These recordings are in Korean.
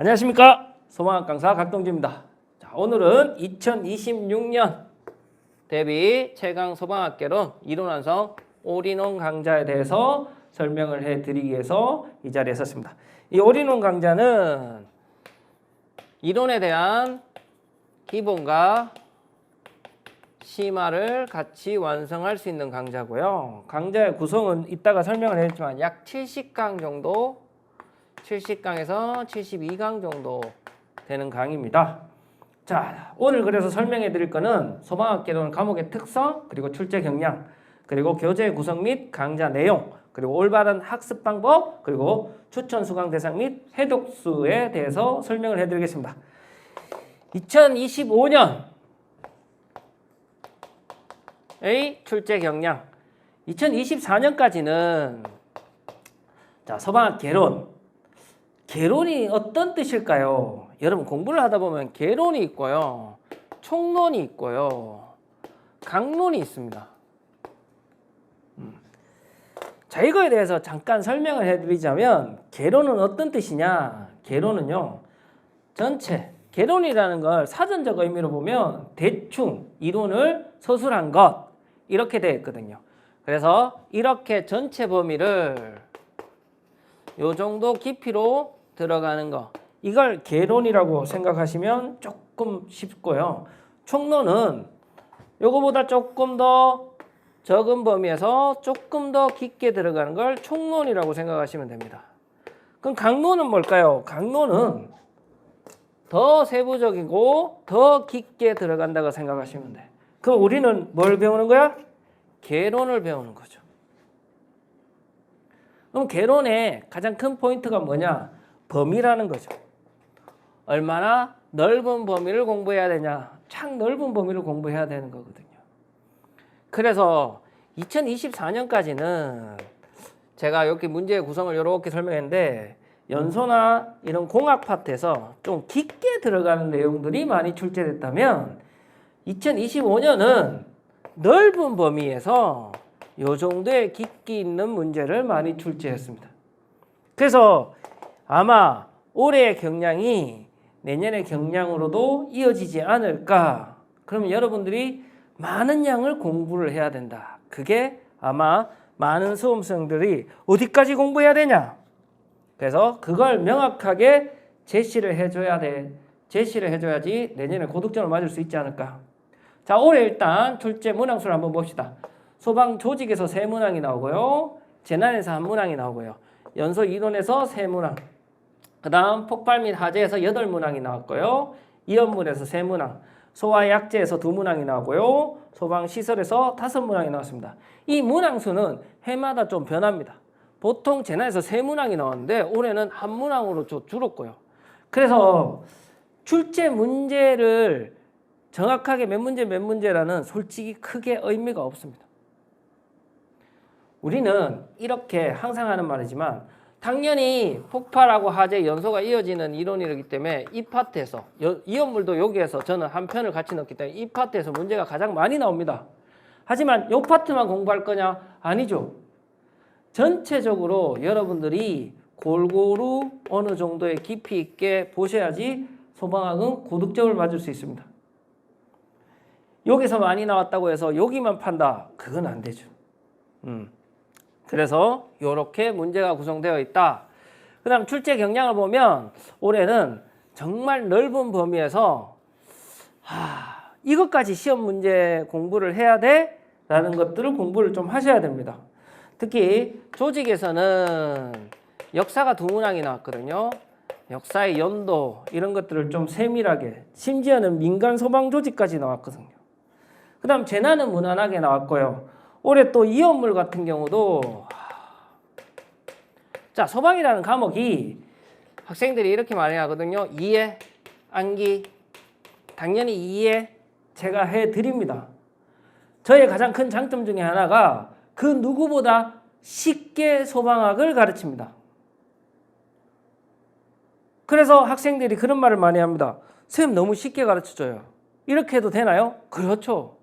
안녕하십니까 소망학 강사 각동주입니다. 자, 오늘은 2026년 대비 최강 소방학개론 이론 완성 올인원 강좌에 대해서 설명을 해드리기 위해서 이 자리에 섰습니다. 이 올인원 강좌는 이론에 대한 기본과 심화를 같이 완성할 수 있는 강좌고요. 강좌의 구성은 이따가 설명을 했지만 약 70강 정도 70강에서 72강 정도 되는 강의입니다. 자, 오늘 그래서 설명해 드릴 거는 소방학개론 과목의 특성, 그리고 출제 경향, 그리고 교재 구성 및 강좌 내용, 그리고 올바른 학습 방법, 그리고 추천 수강 대상 및 해독수에 대해서 설명을 해 드리겠습니다. 2025년 의 출제 경향 2024년까지는 자 소방학 개론 개론이 어떤 뜻일까요? 여러분 공부를 하다 보면 개론이 있고요 총론이 있고요 강론이 있습니다 음. 자 이거에 대해서 잠깐 설명을 해드리자면 개론은 어떤 뜻이냐 개론은요 전체 개론이라는 걸 사전적 의미로 보면 대충 이론을 서술한 것 이렇게 되어 있거든요. 그래서 이렇게 전체 범위를 요 정도 깊이로 들어가는 거 이걸 개론이라고 생각하시면 조금 쉽고요. 총론은 요거보다 조금 더 적은 범위에서 조금 더 깊게 들어가는 걸 총론이라고 생각하시면 됩니다. 그럼 강론은 뭘까요? 강론은 더 세부적이고 더 깊게 들어간다고 생각하시면 돼. 그럼 우리는 뭘 배우는 거야? 개론을 배우는 거죠. 그럼 개론의 가장 큰 포인트가 뭐냐? 범위라는 거죠. 얼마나 넓은 범위를 공부해야 되냐? 참 넓은 범위를 공부해야 되는 거거든요. 그래서 2024년까지는 제가 여기 문제의 구성을 이렇게 설명했는데 연소나 이런 공학 파트에서 좀 깊게 들어가는 내용들이 많이 출제됐다면 2025년은 넓은 범위에서 요 정도의 깊이 있는 문제를 많이 출제했습니다. 그래서 아마 올해의 경량이 내년의 경량으로도 이어지지 않을까. 그러면 여러분들이 많은 양을 공부를 해야 된다. 그게 아마 많은 수험생들이 어디까지 공부해야 되냐? 그래서 그걸 명확하게 제시를 해줘야 돼. 제시를 해줘야지 내년에 고득점을 맞을 수 있지 않을까. 자, 올해 일단 출제 문항수를 한번 봅시다. 소방 조직에서 세 문항이 나오고요. 재난에서 한 문항이 나오고요. 연소 이론에서 세 문항. 그 다음 폭발 및 화재에서 여덟 문항이 나왔고요. 이연물에서 세 문항. 소화 약재에서 두 문항이 나오고요. 소방 시설에서 다섯 문항이 나왔습니다. 이 문항수는 해마다 좀 변합니다. 보통 재난에서 세 문항이 나왔는데 올해는 한 문항으로 좀 줄었고요. 그래서 출제 문제를 정확하게 몇 문제 몇 문제라는 솔직히 크게 의미가 없습니다. 우리는 이렇게 항상 하는 말이지만 당연히 폭발하고 화재 연소가 이어지는 이론이기 때문에 이 파트에서 여- 이연물도 여기에서 저는 한 편을 같이 넣기 때문에 이 파트에서 문제가 가장 많이 나옵니다. 하지만 이 파트만 공부할 거냐? 아니죠. 전체적으로 여러분들이 골고루 어느 정도의 깊이 있게 보셔야지 소방학은 고득점을 맞을 수 있습니다. 여기서 많이 나왔다고 해서 여기만 판다. 그건 안 되죠. 음. 그래서 이렇게 문제가 구성되어 있다. 그 다음 출제 경향을 보면 올해는 정말 넓은 범위에서 하, 이것까지 시험 문제 공부를 해야 돼? 라는 것들을 공부를 좀 하셔야 됩니다. 특히 조직에서는 역사가 두 문항이 나왔거든요. 역사의 연도 이런 것들을 좀 세밀하게 심지어는 민간 소방 조직까지 나왔거든요. 그 다음 재난은 무난하게 나왔고요. 올해 또 이연물 같은 경우도 자 소방이라는 과목이 학생들이 이렇게 많이 하거든요. 이해, 암기 당연히 이해 제가 해 드립니다. 저의 가장 큰 장점 중에 하나가 그 누구보다 쉽게 소방학을 가르칩니다. 그래서 학생들이 그런 말을 많이 합니다. 선생님 너무 쉽게 가르쳐줘요. 이렇게 해도 되나요? 그렇죠.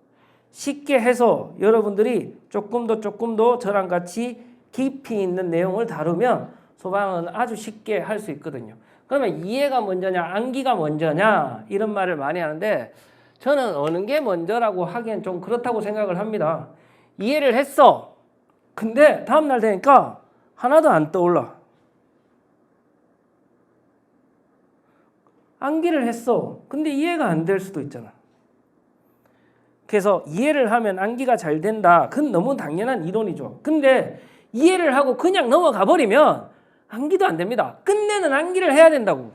쉽게 해서 여러분들이 조금 더 조금 더 저랑 같이 깊이 있는 내용을 다루면 소방은 아주 쉽게 할 수 있거든요. 그러면 이해가 먼저냐, 암기가 먼저냐 이런 말을 많이 하는데 저는 어느 게 먼저라고 하기엔 좀 그렇다고 생각을 합니다. 이해를 했어. 근데 다음 날 되니까 하나도 안 떠올라. 암기를 했어. 근데 이해가 안 될 수도 있잖아. 그래서 이해를 하면 암기가 잘 된다. 그건 너무 당연한 이론이죠. 근데 이해를 하고 그냥 넘어가 버리면 암기도 안 됩니다. 끝내는 암기를 해야 된다고.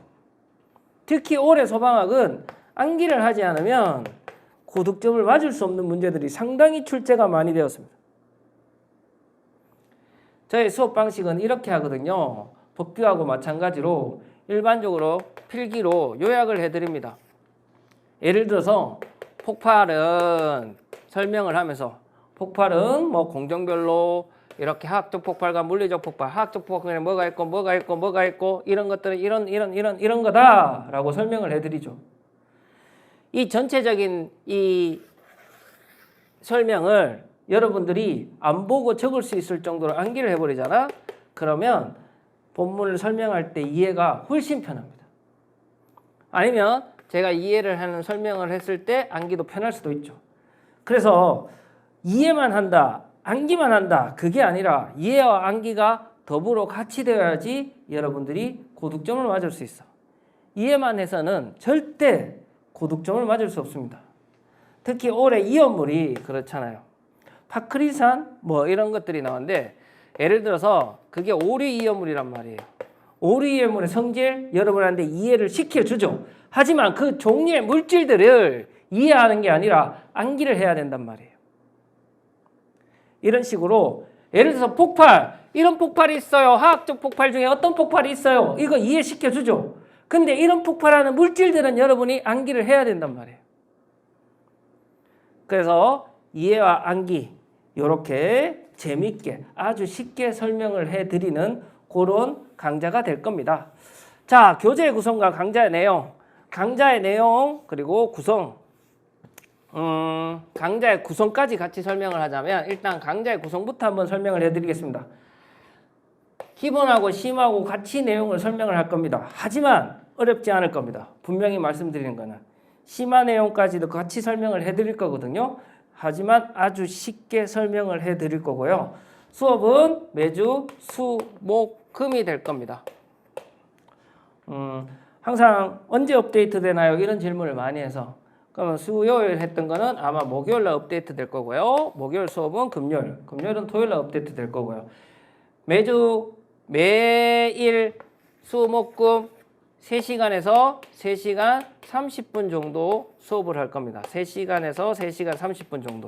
특히 올해 소방학은 암기를 하지 않으면 고득점을 맞을 수 없는 문제들이 상당히 출제가 많이 되었습니다. 저희 수업 방식은 이렇게 하거든요. 법규하고 마찬가지로 일반적으로 필기로 요약을 해드립니다. 예를 들어서 폭발은 설명을 하면서 폭발은 뭐 공정별로 이렇게 화학적 폭발과 물리적 폭발, 화학적 폭발에 뭐가 있고 뭐가 있고 뭐가 있고 이런 것들은 이런 이런 이런 이런 거다라고 설명을 해드리죠. 이 전체적인 이 설명을 여러분들이 안 보고 적을 수 있을 정도로 암기를 해버리잖아. 그러면 본문을 설명할 때 이해가 훨씬 편합니다. 아니면 제가 이해를 하는 설명을 했을 때 암기도 편할 수도 있죠. 그래서 이해만 한다, 암기만 한다, 그게 아니라 이해와 암기가 더불어 같이 되어야지 여러분들이 고득점을 맞을 수 있어. 이해만 해서는 절대 고득점을 맞을 수 없습니다. 특히 올해 이어물이 그렇잖아요. 파크리산 뭐 이런 것들이 나오는데 예를 들어서 그게 오리 이어물이란 말이에요. 오리 이어물의 성질 여러분한테 이해를 시켜주죠. 하지만 그 종류의 물질들을 이해하는 게 아니라 암기를 해야 된단 말이에요. 이런 식으로 예를 들어서 폭발 이런 폭발이 있어요. 화학적 폭발 중에 어떤 폭발이 있어요. 이거 이해시켜 주죠. 근데 이런 폭발하는 물질들은 여러분이 암기를 해야 된단 말이에요. 그래서 이해와 암기 이렇게 재밌게 아주 쉽게 설명을 해 드리는 그런 강좌가 될 겁니다. 자, 교재 구성과 강좌의 내용, 강좌의 내용 그리고 구성 음, 강좌의 구성까지 같이 설명을 하자면 일단 강좌의 구성부터 한번 설명을 해드리겠습니다. 기본하고 심하고 같이 내용을 설명을 할 겁니다. 하지만 어렵지 않을 겁니다. 분명히 말씀드리는 거는 심화 내용까지도 같이 설명을 해드릴 거거든요. 하지만 아주 쉽게 설명을 해드릴 거고요. 수업은 매주 수, 목, 금이 될 겁니다. 음, 항상 언제 업데이트 되나요? 이런 질문을 많이 해서 그러면 수요일 했던 거는 아마 목요일 날 업데이트 될 거고요. 목요일 수업은 금요일, 금요일은 토요일 날 업데이트 될 거고요. 매주 매일 수목금 3시간에서 3시간 30분 정도 수업을 할 겁니다. 3시간에서 3시간 30분 정도.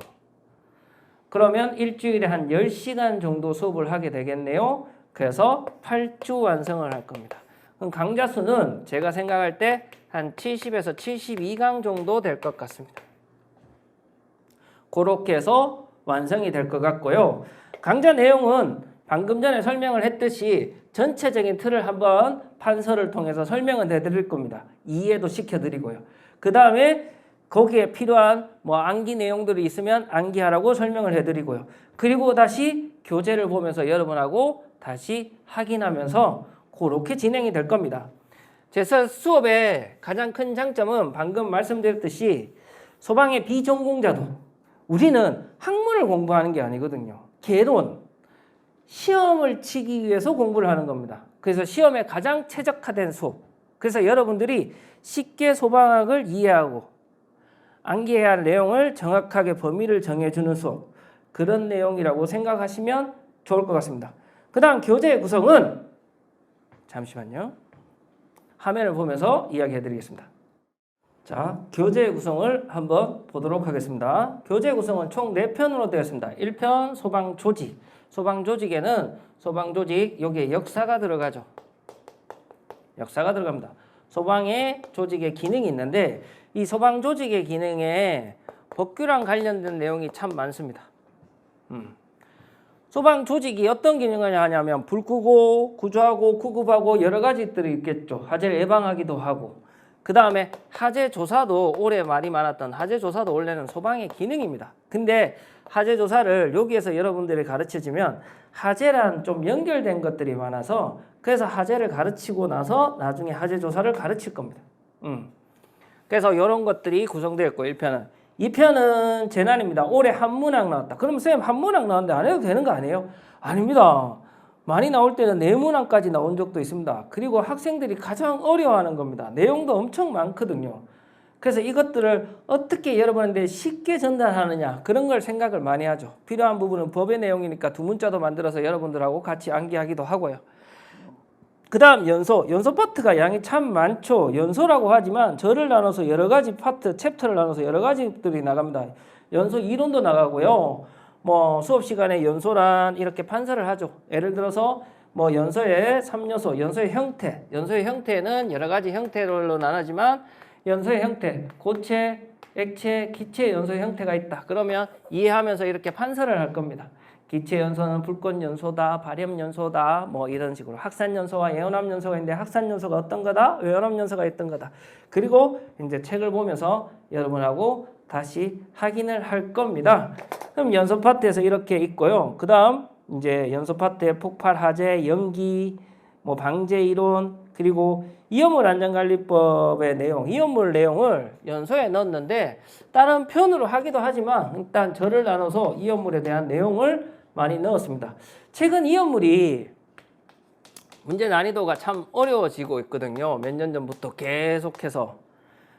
그러면 일주일에 한 10시간 정도 수업을 하게 되겠네요. 그래서 8주 완성을 할 겁니다. 그럼 강좌 수는 제가 생각할 때 한 70에서 72강 정도 될 것 같습니다. 그렇게 해서 완성이 될 것 같고요. 강좌 내용은 방금 전에 설명을 했듯이 전체적인 틀을 한번 판서를 통해서 설명을 해드릴 겁니다. 이해도 시켜드리고요. 그 다음에 거기에 필요한 뭐 암기 내용들이 있으면 암기하라고 설명을 해드리고요. 그리고 다시 교재를 보면서 여러분하고 다시 확인하면서 그렇게 진행이 될 겁니다. 제 수업의 가장 큰 장점은 방금 말씀드렸듯이 소방의 비전공자도 우리는 학문을 공부하는 게 아니거든요. 개론, 시험을 치기 위해서 공부를 하는 겁니다. 그래서 시험에 가장 최적화된 수업. 그래서 여러분들이 쉽게 소방학을 이해하고 암기해야 할 내용을 정확하게 범위를 정해주는 수업. 그런 내용이라고 생각하시면 좋을 것 같습니다. 그 다음 교재 구성은 잠시만요. 화면을 보면서 이야기해 드리겠습니다. 자, 교재 구성을 한번 보도록 하겠습니다. 교재 구성은 총 4편으로 되어 있습니다. 1편 소방 조직. 소방 조직에는 소방 조직 여기에 역사가 들어가죠. 역사가 들어갑니다. 소방의 조직의 기능이 있는데 이 소방 조직의 기능에 법규랑 관련된 내용이 참 많습니다. 음. 소방 조직이 어떤 기능을 하냐면 불 끄고 구조하고 구급하고 여러 가지들이 있겠죠. 화재를 예방하기도 하고 그 다음에 화재 조사도 올해 말이 많았던 화재 조사도 원래는 소방의 기능입니다. 근데 화재 조사를 여기에서 여러분들이 가르쳐주면 하재랑 좀 연결된 것들이 많아서 그래서 하재를 가르치고 나서 나중에 하재 조사를 가르칠 겁니다. 음. 그래서 이런 것들이 구성되어 있고 1편은 2편은 재난입니다. 올해 한문학 나왔다. 그럼 쌤 한문학 나왔는데 안 해도 되는 거 아니에요? 아닙니다. 많이 나올 때는 내문학까지 나온 적도 있습니다. 그리고 학생들이 가장 어려워하는 겁니다. 내용도 엄청 많거든요. 그래서 이것들을 어떻게 여러분한테 쉽게 전달하느냐 그런 걸 생각을 많이 하죠. 필요한 부분은 법의 내용이니까 두 문자도 만들어서 여러분들하고 같이 암기하기도 하고요. 그 다음 연소. 연소 파트가 양이 참 많죠. 연소라고 하지만 절을 나눠서 여러 가지 파트, 챕터를 나눠서 여러 가지들이 나갑니다. 연소 이론도 나가고요. 뭐 수업 시간에 연소란 이렇게 판사를 하죠. 예를 들어서 뭐 연소의 3요소, 연소의 형태. 연소의 형태는 여러 가지 형태로 나눠지만 연소의 형태, 고체, 액체, 기체 연소의 형태가 있다. 그러면 이해하면서 이렇게 판사를 할 겁니다. 기체 연소는 불꽃 연소다, 발염 연소다, 뭐 이런 식으로 학산 연소와 예언암 연소가 있는데 학산 연소가 어떤 거다, 예언암 연소가 있던 거다. 그리고 이제 책을 보면서 여러분하고 다시 확인을 할 겁니다. 그럼 연소 파트에서 이렇게 있고요. 그다음 이제 연소 파트의 폭발 하재, 연기, 뭐 방제 이론 그리고 이연물 안전관리법의 내용, 이연물 내용을 연소에 넣었는데 다른 편으로 하기도 하지만 일단 절을 나눠서 이연물에 대한 내용을 많이 넣었습니다. 최근 이연물이 문제 난이도가 참 어려워지고 있거든요. 몇 년 전부터 계속해서.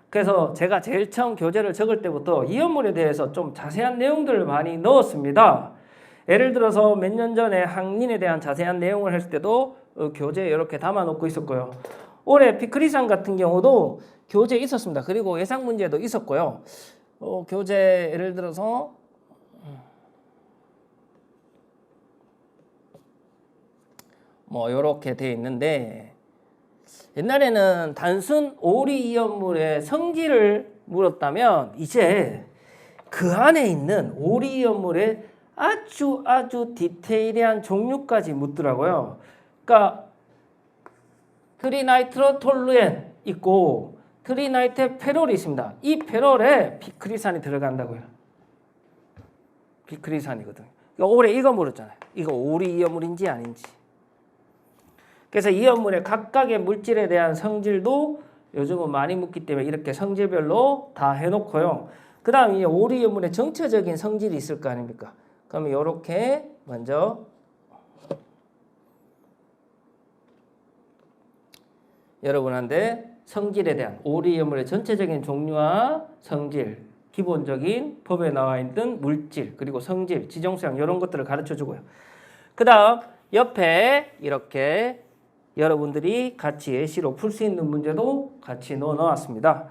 그래서 제가 제일 처음 교재를 적을 때부터 이연물에 대해서 좀 자세한 내용들을 많이 넣었습니다. 예를 들어서 몇 년 전에 항린에 대한 자세한 내용을 했을 때도 어, 교재에 이렇게 담아놓고 있었고요. 올해 피크리산 같은 경우도 교재에 있었습니다. 그리고 예상 문제도 있었고요. 어, 교재 예를 들어서 뭐 이렇게 돼 있는데 옛날에는 단순 오리 이연물의 성질을 물었다면 이제 그 안에 있는 오리 이연물의 아주 아주 디테일한 종류까지 묻더라고요. 그러니까 트리나이트로톨루엔 있고 트리나이트 페롤이 있습니다. 이 페롤에 비크리산이 들어간다고요. 비크리산이거든요. 그러니까 올해 이거 물었잖아요. 이거 오리 이연물인지 아닌지. 그래서 이연물의 각각의 물질에 대한 성질도 요즘은 많이 묻기 때문에 이렇게 성질별로 다 해놓고요. 그 다음 이 오리 이연물의 정체적인 성질이 있을 거 아닙니까? 그러면 이렇게 먼저 여러분한테 성질에 대한 오리 이연물의 전체적인 종류와 성질, 기본적인 법에 나와 있는 물질 그리고 성질, 지정수양 이런 것들을 가르쳐 주고요. 그 다음 옆에 이렇게 여러분들이 같이 예시로 풀 수 있는 문제도 같이 넣어 놓았습니다.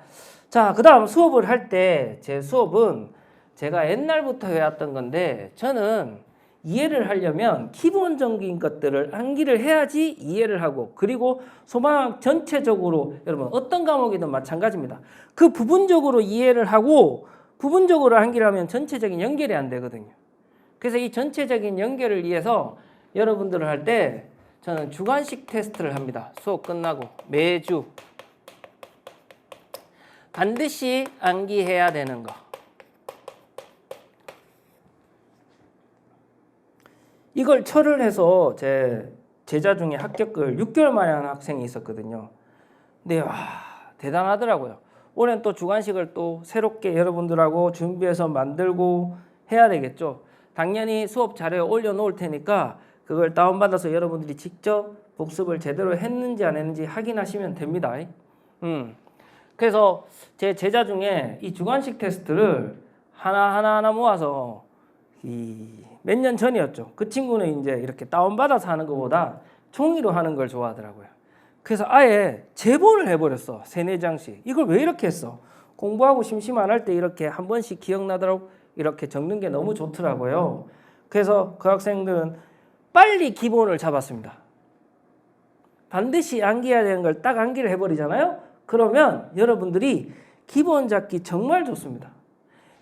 자, 그 다음 수업을 할 때 제 수업은 제가 옛날부터 해왔던 건데 저는 이해를 하려면 기본적인 것들을 암기를 해야지 이해를 하고 그리고 소망 전체적으로 여러분 어떤 과목이든 마찬가지입니다. 그 부분적으로 이해를 하고 부분적으로 암기를 하면 전체적인 연결이 안 되거든요. 그래서 이 전체적인 연결을 위해서 여러분들을 할때 저는 주관식 테스트를 합니다. 수업 끝나고 매주 반드시 암기해야 되는 거. 이걸 철을 해서 제 제자 중에 합격을 6개월 만에 한 학생이 있었거든요. 근데 와 대단하더라고요. 올해는 또 주관식을 또 새롭게 여러분들하고 준비해서 만들고 해야 되겠죠. 당연히 수업 자료에 올려놓을 테니까 그걸 다운받아서 여러분들이 직접 복습을 제대로 했는지 안 했는지 확인하시면 됩니다. 음. 그래서 제 제자 중에 이 주관식 테스트를 하나 하나 하나 모아서 이 몇 년 전이었죠. 그 친구는 이제 이렇게 다운받아서 하는 것보다 종이로 하는 걸 좋아하더라고요. 그래서 아예 제본을 해버렸어. 세네 장씩. 이걸 왜 이렇게 했어? 공부하고 심심 안 할 때 이렇게 한 번씩 기억나도록 이렇게 적는 게 너무 좋더라고요. 그래서 그 학생들은 빨리 기본을 잡았습니다. 반드시 암기해야 되는 걸 딱 암기를 해버리잖아요. 그러면 여러분들이 기본 잡기 정말 좋습니다.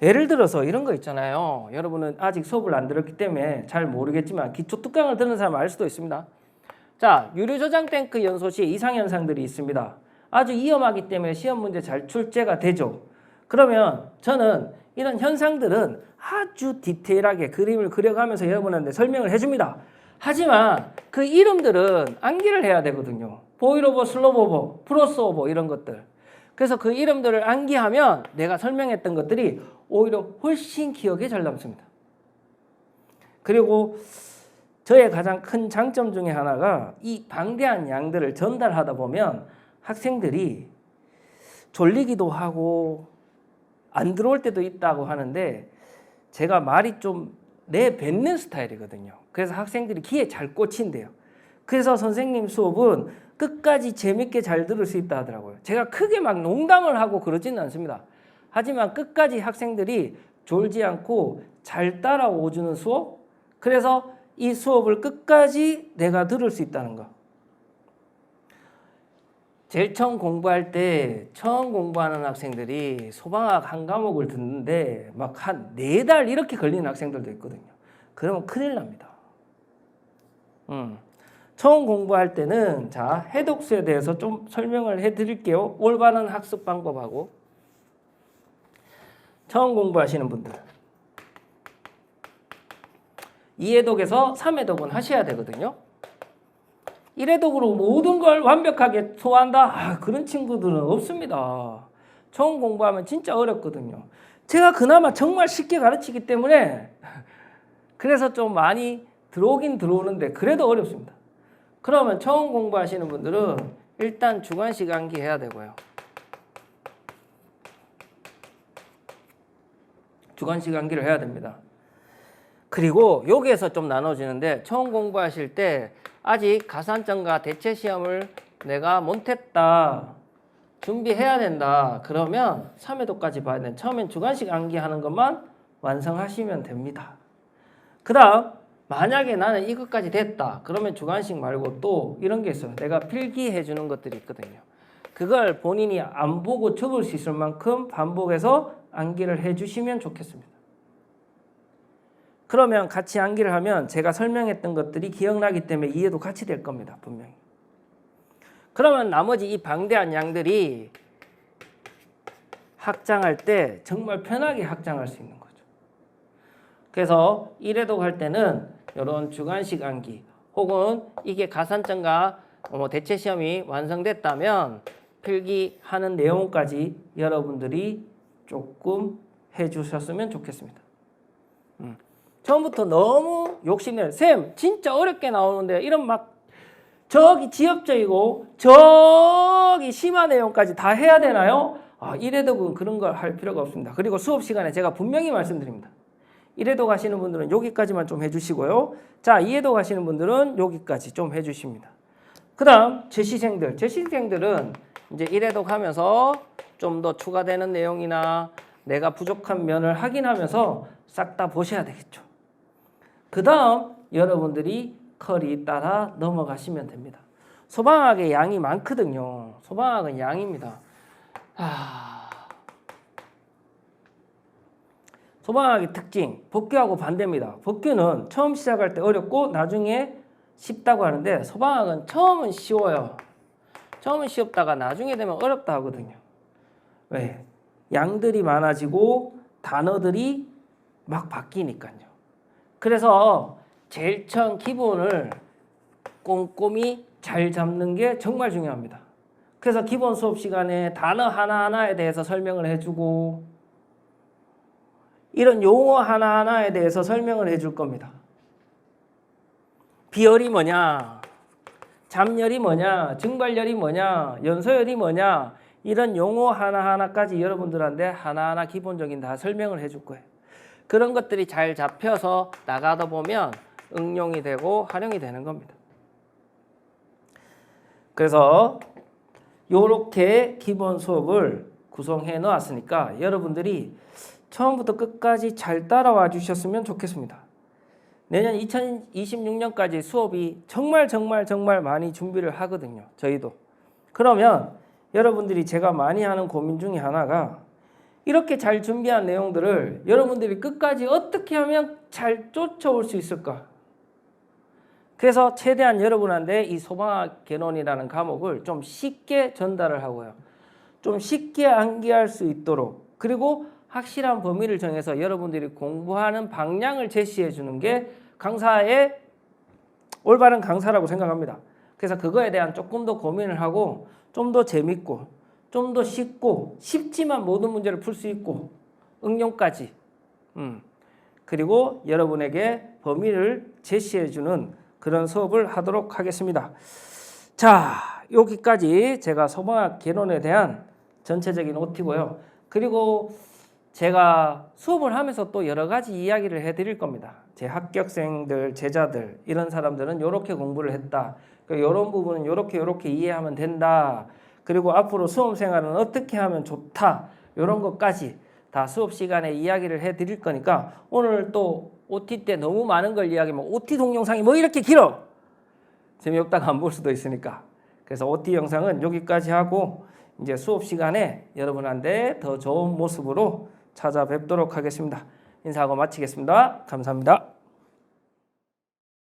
예를 들어서 이런 거 있잖아요. 여러분은 아직 수업을 안 들었기 때문에 잘 모르겠지만 기초 특강을 듣는 사람 알 수도 있습니다. 자, 유료 저장 탱크 연소 시 이상 현상들이 있습니다. 아주 위험하기 때문에 시험 문제 잘 출제가 되죠. 그러면 저는 이런 현상들은 아주 디테일하게 그림을 그려가면서 여러분한테 설명을 해줍니다. 하지만 그 이름들은 암기를 해야 되거든요. 보이로버, 슬로버버, 프로스오버 이런 것들. 그래서 그 이름들을 암기하면 내가 설명했던 것들이 오히려 훨씬 기억에 잘 남습니다. 그리고 저의 가장 큰 장점 중에 하나가 이 방대한 양들을 전달하다 보면 학생들이 졸리기도 하고 안 들어올 때도 있다고 하는데 제가 말이 좀 내뱉는 스타일이거든요. 그래서 학생들이 귀에 잘 꽂힌대요. 그래서 선생님 수업은 끝까지 재밌게 잘 들을 수 있다 하더라고요. 제가 크게 막 농담을 하고 그러지는 않습니다. 하지만 끝까지 학생들이 졸지 않고 잘 따라오주는 수업? 그래서 이 수업을 끝까지 내가 들을 수 있다는 거. 제일 처음 공부할 때 처음 공부하는 학생들이 소방학 한 과목을 듣는데 막 한 네 달 이렇게 걸리는 학생들도 있거든요. 그러면 큰일 납니다. 음. 처음 공부할 때는 자 해독수에 대해서 좀 설명을 해드릴게요. 올바른 학습 방법하고 처음 공부하시는 분들 2해독에서 3해독은 하셔야 되거든요. 1해독으로 모든 걸 완벽하게 소화한다? 아, 그런 친구들은 없습니다. 처음 공부하면 진짜 어렵거든요. 제가 그나마 정말 쉽게 가르치기 때문에 그래서 좀 많이 들어오긴 들어오는데 그래도 어렵습니다. 그러면 처음 공부하시는 분들은 일단 주관식 암기 해야 되고요. 주관식 암기를 해야 됩니다. 그리고 여기에서 좀 나눠지는데 처음 공부하실 때 아직 가산점과 대체 시험을 내가 못했다. 준비해야 된다. 그러면 3회도까지 봐야 돼. 처음엔 주관식 암기하는 것만 완성하시면 됩니다. 그 다음 만약에 나는 이것까지 됐다. 그러면 주관식 말고 또 이런 게 있어요. 내가 필기해 주는 것들이 있거든요. 그걸 본인이 안 보고 적을 수 있을 만큼 반복해서 암기를 해 주시면 좋겠습니다. 그러면 같이 암기를 하면 제가 설명했던 것들이 기억나기 때문에 이해도 같이 될 겁니다. 분명히. 그러면 나머지 이 방대한 양들이 확장할 때 정말 편하게 확장할 수 있는 거죠. 그래서 1회독 할 때는 이런 주관식 암기 혹은 이게 가산점과 뭐 대체 시험이 완성됐다면 필기하는 내용까지 여러분들이 조금 해주셨으면 좋겠습니다. 음. 처음부터 너무 욕심내. 쌤, 진짜 어렵게 나오는데 이런 막 저기 지엽적이고 저기 심한 내용까지 다 해야 되나요? 아, 이래독은 그런 걸 할 필요가 없습니다. 그리고 수업 시간에 제가 분명히 말씀드립니다. 이래독 하시는 분들은 여기까지만 좀 해주시고요. 자, 이해독 하시는 분들은 여기까지 좀 해주십니다. 그 다음, 제시생들. 제시생들은 이제 이래독 하면서 좀 더 추가되는 내용이나 내가 부족한 면을 확인하면서 싹 다 보셔야 되겠죠. 그 다음 여러분들이 컬이 따라 넘어가시면 됩니다. 소방학의 양이 많거든요. 소방학은 양입니다. 아... 소방학의 특징, 법규하고 반대입니다. 법규는 처음 시작할 때 어렵고 나중에 쉽다고 하는데 소방학은 처음은 쉬워요. 처음은 쉬웠다가 나중에 되면 어렵다 하거든요. 왜? 양들이 많아지고 단어들이 막 바뀌니까요. 그래서 제일 처음 기본을 꼼꼼히 잘 잡는 게 정말 중요합니다. 그래서 기본 수업 시간에 단어 하나하나에 대해서 설명을 해주고 이런 용어 하나하나에 대해서 설명을 해줄 겁니다. 비열이 뭐냐, 잠열이 뭐냐, 증발열이 뭐냐, 연소열이 뭐냐 이런 용어 하나하나까지 여러분들한테 하나하나 기본적인 다 설명을 해줄 거예요. 그런 것들이 잘 잡혀서 나가다 보면 응용이 되고 활용이 되는 겁니다. 그래서 이렇게 기본 수업을 구성해 놓았으니까 여러분들이 처음부터 끝까지 잘 따라와 주셨으면 좋겠습니다. 내년 2026년까지 수업이 정말 정말 정말 많이 준비를 하거든요. 저희도. 그러면 여러분들이 제가 많이 하는 고민 중에 하나가 이렇게 잘 준비한 내용들을 여러분들이 끝까지 어떻게 하면 잘 쫓아올 수 있을까? 그래서 최대한 여러분한테 이 소방학 개론이라는 과목을 좀 쉽게 전달을 하고요. 좀 쉽게 암기할 수 있도록 그리고 확실한 범위를 정해서 여러분들이 공부하는 방향을 제시해 주는 게 강사의 올바른 강사라고 생각합니다. 그래서 그거에 대한 조금 더 고민을 하고 좀 더 재밌고 좀 더 쉽고 쉽지만 모든 문제를 풀 수 있고 응용까지 음. 그리고 여러분에게 범위를 제시해 주는 그런 수업을 하도록 하겠습니다. 자, 여기까지 제가 소방학 개론에 대한 전체적인 OT고요. 그리고 제가 수업을 하면서 또 여러 가지 이야기를 해드릴 겁니다. 제 합격생들, 제자들 이런 사람들은 이렇게 공부를 했다. 이런 부분은 이렇게 이렇게 이해하면 된다. 그리고 앞으로 수험 생활은 어떻게 하면 좋다. 이런 것까지 다 수업 시간에 이야기를 해드릴 거니까 오늘 또 OT 때 너무 많은 걸 이야기하면 OT 동영상이 뭐 이렇게 길어 재미없다가 안 볼 수도 있으니까 그래서 OT 영상은 여기까지 하고 이제 수업 시간에 여러분한테 더 좋은 모습으로 찾아뵙도록 하겠습니다. 인사하고 마치겠습니다. 감사합니다.